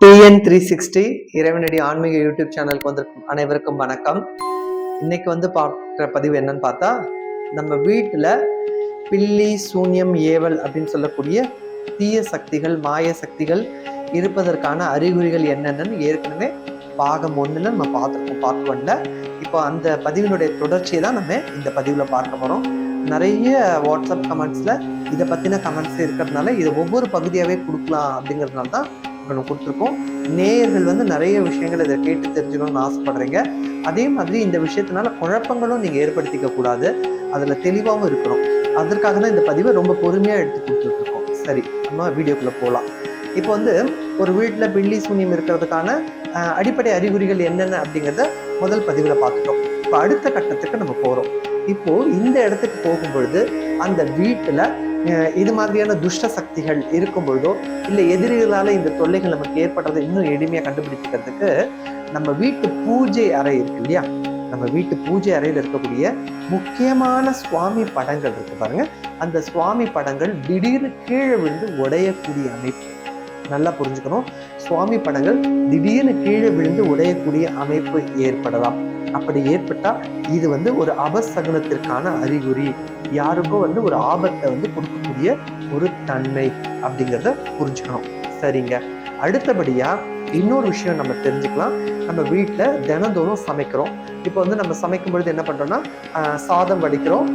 TN three sixty இறைவனடி ஆன்மீக YouTube சேனலுக்கு வந்திருக்கும் அனைவருக்கும் வணக்கம். இன்னைக்கு வந்து பார்க்குற பதிவு என்னன்னு பார்த்தா நம்ம வீட்டில் பில்லி சூன்யம் ஏவல் அப்படின்னு சொல்லக்கூடிய தீய சக்திகள் மாய சக்திகள் இருப்பதற்கான அறிகுறிகள் என்னென்னு ஏற்கனவே பாகம் ஒன்றில் நம்ம பார்த்துருக்கோம் பார்ட் ஒன்ல. இப்போ அந்த பதிவினுடைய தொடர்ச்சியை தான் நம்ம இந்த பதிவில் பார்க்க போகிறோம் நிறைய வாட்ஸ்அப் கமெண்ட்ஸில் இதை பற்றின கமெண்ட்ஸ் இருக்கிறதுனால இதை ஒவ்வொரு பகுதியாகவே கொடுக்கலாம் அப்படிங்கிறதுனால தான் நம்ம கொடுத்துருக்கோம். நேயர்கள் வந்து நிறைய விஷயங்கள் இதை கேட்டு தெரிஞ்சுக்கணும்னு ஆசைப்படுறீங்க. அதே மாதிரி இந்த விஷயத்தினால குழப்பங்களும் நீங்கள் ஏற்படுத்திக்க கூடாது. அதில் தெளிவாகவும் இருக்கணும். அதற்காக தான் இந்த பதிவை ரொம்ப பொறுமையாக எடுத்து கொடுத்துட்ருக்கோம். சரி நம்ம வீடியோக்குள்ளே போகலாம் இப்போ வந்து ஒரு வீட்டில் பில்லி சூன்யம் இருக்கிறதுக்கான அடிப்படை அறிகுறிகள் என்னென்ன அப்படிங்கிறத முதல் பதிவில் பார்த்துட்டோம். இப்போ அடுத்த கட்டத்துக்கு நம்ம போகிறோம் இப்போது இந்த இடத்துக்கு போகும்பொழுது அந்த வீட்டில் இது மாதிரியான துஷ்ட சக்திகள் இருக்கும் பொழுதோ இல்லை எதிரிகளால் இந்த தொல்லைகள் நமக்கு ஏற்படுறதை இன்னும் எளிமையாக கண்டுபிடிக்கிறதுக்கு நம்ம வீட்டு பூஜை அறை இருக்கு இல்லையா? நம்ம வீட்டு பூஜை அறையில் இருக்கக்கூடிய முக்கியமான சுவாமி படங்கள் இருக்கு பாருங்க. அந்த சுவாமி படங்கள் திடீர்னு கீழே விழுந்து உடையக்கூடிய அமைப்பு. நல்லா புரிஞ்சுக்கணும். சுவாமி படங்கள் திடீர்னு கீழே விழுந்து உடையக்கூடிய அமைப்பு ஏற்படலாம். அப்படி ஏற்பட்டால் இது வந்து ஒரு அபசகனத்திற்கான அறிகுறி. யாருக்கும் வந்து ஒரு ஆபத்தை வந்து கொடுக்கக்கூடிய ஒரு தன்மை அப்படிங்கிறத புரிஞ்சுக்கணும். சரிங்க. அடுத்தபடியாக இன்னொரு விஷயம் நம்ம தெரிஞ்சுக்கலாம். நம்ம வீட்டில் தினந்தோறும் சமைக்கிறோம். இப்போ வந்து நம்ம சமைக்கும் பொழுது என்ன பண்ணுறோம்னா சாதம் வடிக்கிறோம்.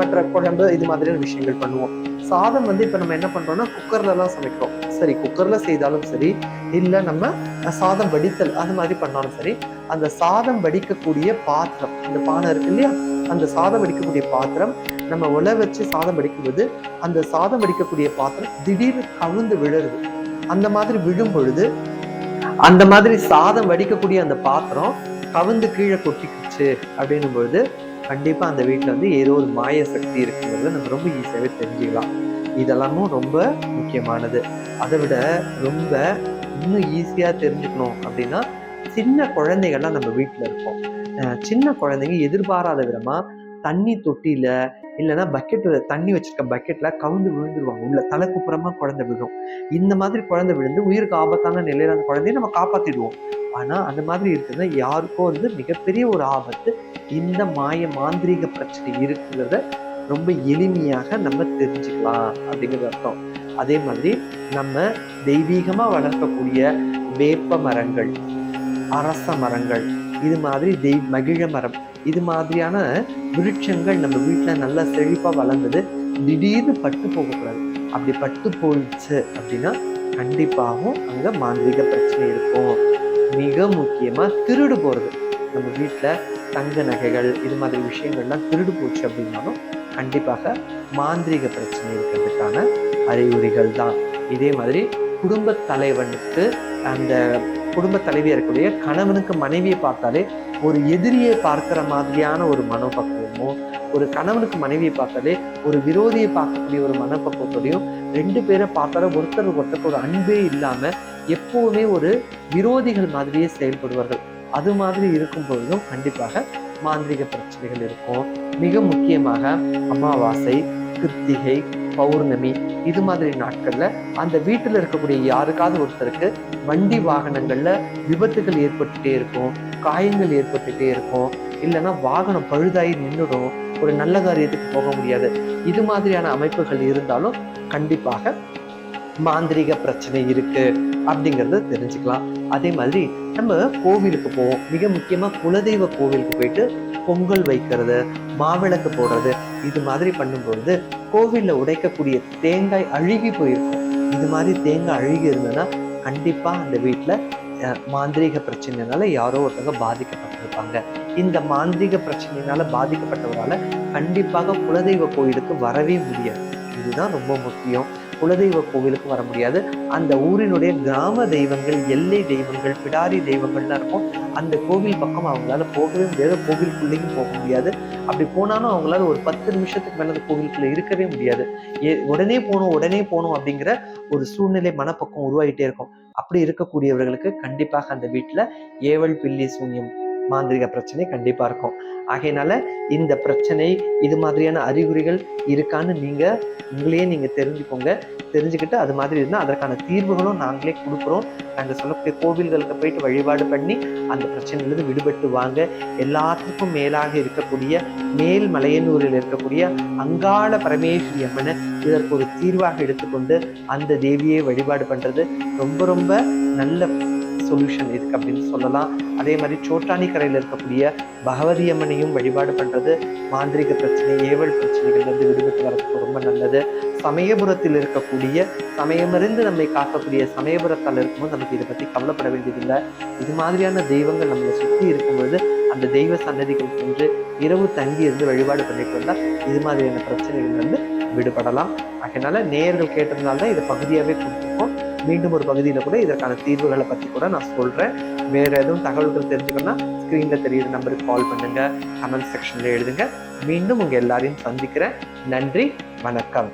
மற்ற குழம்பு இது மாதிரியான விஷயங்கள் பண்ணுவோம். சாதம் வந்து இப்போ நம்ம என்ன பண்ணுறோம்னா குக்கர்லலாம் சமைக்கிறோம். சரி குக்கரில் செய்தாலும் சரி இல்லை நம்ம சாதம் வடித்தல் அது மாதிரி பண்ணாலும் சரி அந்த சாதம் வடிக்கக்கூடிய பாத்திரம் அந்த பானை இருக்கு இல்லையா? அந்த சாதம் வடிக்கக்கூடிய பாத்திரம் நம்ம உல வச்சு சாதம் வடிக்கும்போது அந்த சாதம் வடிக்கக்கூடிய பாத்திரம் திடீர்னு கவுந்து விழுறது அந்த மாதிரி விழும் பொழுது அந்த மாதிரி சாதம் வடிக்கக்கூடிய அந்த பாத்திரம் கவுந்து கீழே கொட்டிக்கிச்சு அப்படின்னும் பொழுது கண்டிப்பாக அந்த வீட்டில் வந்து ஏதோ ஒரு மாய சக்தி இருக்குங்கிறத நம்ம ரொம்ப ஈஸியாகவே தெரிஞ்சுக்கலாம். இதெல்லாமும் ரொம்ப முக்கியமானது. அதை விட ரொம்ப இன்னும் ஈஸியாக தெரிஞ்சுக்கணும் அப்படின்னா சின்ன குழந்தைகள்லாம் நம்ம வீட்டில் இருக்கோம் சின்ன குழந்தைங்க எதிர்பாராத விதமாக தண்ணி தொட்டியில் இல்லைன்னா பக்கெட் தண்ணி வச்சிருக்க பக்கெட்டில் கவுந்து விழுந்துருவாங்க. உள்ள தலைக்குப்புறமா குழந்தை விழும். இந்த மாதிரி குழந்தை விழுந்து உயிருக்கு ஆபத்தான நிலையில் அந்த குழந்தைய நம்ம காப்பாற்றிடுவோம் ஆனா அந்த மாதிரி இருக்குதுன்னா யாருக்கோ வந்து மிகப்பெரிய ஒரு ஆபத்து. இந்த மாய மாந்திரீக பிரச்சனை இருக்குங்கிறத ரொம்ப எளிமையாக நம்ம தெரிஞ்சுக்கலாம் அப்படிங்கிறது அர்த்தம். அதே மாதிரி நம்ம தெய்வீகமா வளர்க்கக்கூடிய வேப்ப மரங்கள் அரச மரங்கள் இது மாதிரி தெய் மகிழ மரம் இது மாதிரியான விருட்சங்கள் நம்ம வீட்டில் நல்லா செழிப்பாக வளர்ந்தது திடீர்னு பட்டு போகக்கூடாது. அப்படி பட்டு போயிடுச்சு அப்படின்னா கண்டிப்பாகவும் அங்கே மாந்திரிக பிரச்சனை இருக்கும். மிக முக்கியமாக திருடு போகிறது நம்ம வீட்டில் தங்க நகைகள் இது மாதிரி விஷயங்கள்லாம் திருடு போச்சு அப்படின்னாலும் கண்டிப்பாக மாந்திரிக பிரச்சனை இருக்கிறதுக்கான அறிகுறிகள் தான். இதே மாதிரி குடும்ப தலைவனுக்கு அந்த குடும்ப தலைவியாக இருக்கக்கூடிய கணவனுக்கு மனைவியை பார்த்தாலே ஒரு எதிரியை பார்க்குற மாதிரியான ஒரு மனோபக்குவமோ ஒரு கணவனுக்கு மனைவியை பார்த்தாலே ஒரு விரோதியை பார்க்கக்கூடிய ஒரு மனப்பக்குவத்தோடையும் ரெண்டு பேரை பார்த்தாலும் ஒருத்தர் ஒருத்தருக்கு ஒரு அன்பே இல்லாமல் எப்போவுமே ஒரு விரோதிகள் மாதிரியே செயல்படுவார்கள். அது மாதிரி இருக்கும் பொழுதும் கண்டிப்பாக மாந்திரிக பிரச்சனைகள் இருக்கும். மிக முக்கியமாக அமாவாசை கிருத்திகை பௌர்ணமி இது மாதிரி நாட்கள்ல அந்த வீட்டுல இருக்கக்கூடிய யாருக்காவது ஒருத்தருக்கு வண்டி வாகனங்கள்ல விபத்துகள் ஏற்பட்டுட்டே இருக்கும் காயங்கள் ஏற்பட்டுட்டே இருக்கும். இல்லைன்னா வாகனம் பழுதாகி நின்றுடும் ஒரு நல்ல காரியத்துக்கு போக முடியாது. இது மாதிரியான அமைப்புகள் இருந்தாலும் கண்டிப்பாக மாந்திரிக பிரச்சனை இருக்கு அப்படிங்கிறத தெரிஞ்சுக்கலாம். அதே மாதிரி நம்ம கோவிலுக்கு போவோம். மிக முக்கியமா குலதெய்வ கோவிலுக்கு போயிட்டு பொங்கல் வைக்கிறது மாவிளக்கு போடுறது இது மாதிரி பண்ணும்பொழுது கோவிலில் உடைக்கக்கூடிய தேங்காய் அழுகி போயிருக்கும். இது மாதிரி தேங்காய் அழுகி இருந்ததுன்னா கண்டிப்பாக அந்த வீட்டில் மாந்திரீக பிரச்சனைனால யாரோ ஒருத்தவங்க பாதிக்கப்பட்டிருப்பாங்க. இந்த மாந்திரீக பிரச்சனையினால பாதிக்கப்பட்டவரால் கண்டிப்பாக குலதெய்வ கோயிலுக்கு வரவே முடியாது. இதுதான் ரொம்ப முக்கியம். குலதெய்வ கோவிலுக்கு வர முடியாது. அந்த ஊரினுடைய கிராம தெய்வங்கள் எல்லை தெய்வங்கள் பிடாரி தெய்வங்கள்லாம் இருக்கும். அந்த கோவில் பக்கம் அவங்களால போகவே முடியாது. கோவிலுக்குள்ளேயும் போக முடியாது. அப்படி போனாலும் அவங்களால ஒரு பத்து நிமிஷத்துக்கு மேல அந்த கோவிலுக்குள்ள இருக்கவே முடியாது. ஏ- உடனே போகணும் உடனே போகணும் அப்படிங்கிற ஒரு சூழ்நிலை மனப்பக்கம் உருவாகிட்டே இருக்கும். அப்படி இருக்கக்கூடியவர்களுக்கு கண்டிப்பாக அந்த வீட்டுல ஏவல் பில்லி சூன்யம் மாந்திரிக பிரச்சனை கண்டிப்பாக இருக்கும். ஆகையினால இந்த பிரச்சனை இது மாதிரியான அறிகுறிகள் இருக்கான்னு நீங்கள் உங்களையே நீங்கள் தெரிஞ்சுக்கோங்க. தெரிஞ்சுக்கிட்டு அது மாதிரி இருந்தால் அதற்கான தீர்வுகளும் நாங்களே கொடுக்குறோம். நாங்கள் சொல்லக்கூடிய கோவில்களுக்கு போயிட்டு வழிபாடு பண்ணி அந்த பிரச்சனையிலிருந்து விடுபட்டு வாங்க. எல்லாத்துக்கும் மேலாக இருக்கக்கூடிய மேல் மலையனூரில் இருக்கக்கூடிய அங்காள பரமேஸ்வரி அம்மனை இதற்கு ஒரு தீர்வாக எடுத்துக்கொண்டு அந்த தேவியை வழிபாடு பண்ணுறது ரொம்ப ரொம்ப நல்ல சொல்யூஷன் இருக்குது அப்படின்னு சொல்லலாம். அதே மாதிரி சோட்டானி கரையில் இருக்கக்கூடிய பகவதி அம்மனையும் வழிபாடு பண்ணுறது மாந்திரிக பிரச்சனை ஏவல் பிரச்சனைகள்லேருந்து விடுபட்டு வரதுக்கு ரொம்ப நல்லது. சமயபுரத்தில் இருக்கக்கூடிய சமயமறிந்து நம்மை காக்கக்கூடிய சமயபுரத்தால் இருக்கும்போது நமக்கு இதை பற்றி கவலைப்பட வேண்டியதில்லை. இது மாதிரியான தெய்வங்கள் நம்மளை சுற்றி இருக்கும்போது அந்த தெய்வ சன்னதிகள் சென்று இரவு தங்கி இருந்து வழிபாடு பண்ணிட்டு வந்தால் இது மாதிரியான பிரச்சனைகள் வந்து விடுபடலாம். அதனால நேர்கள் கேட்டதுனால தான் இதை பகுதியாகவே கொடுத்துருக்கோம். மீண்டும் ஒரு பகுதியில் கூட இதற்கான தீர்வுகளை பற்றி கூட நான் சொல்கிறேன் வேறு எதுவும் தகவல்கள் தெரிஞ்சுக்கணும்னா ஸ்க்ரீனில் தெரியுற நம்பருக்கு கால் பண்ணுங்கள் கமெண்ட் செக்ஷனில் எழுதுங்க. மீண்டும் உங்கள் எல்லாரையும் சந்திக்கிறேன். நன்றி. வணக்கம்.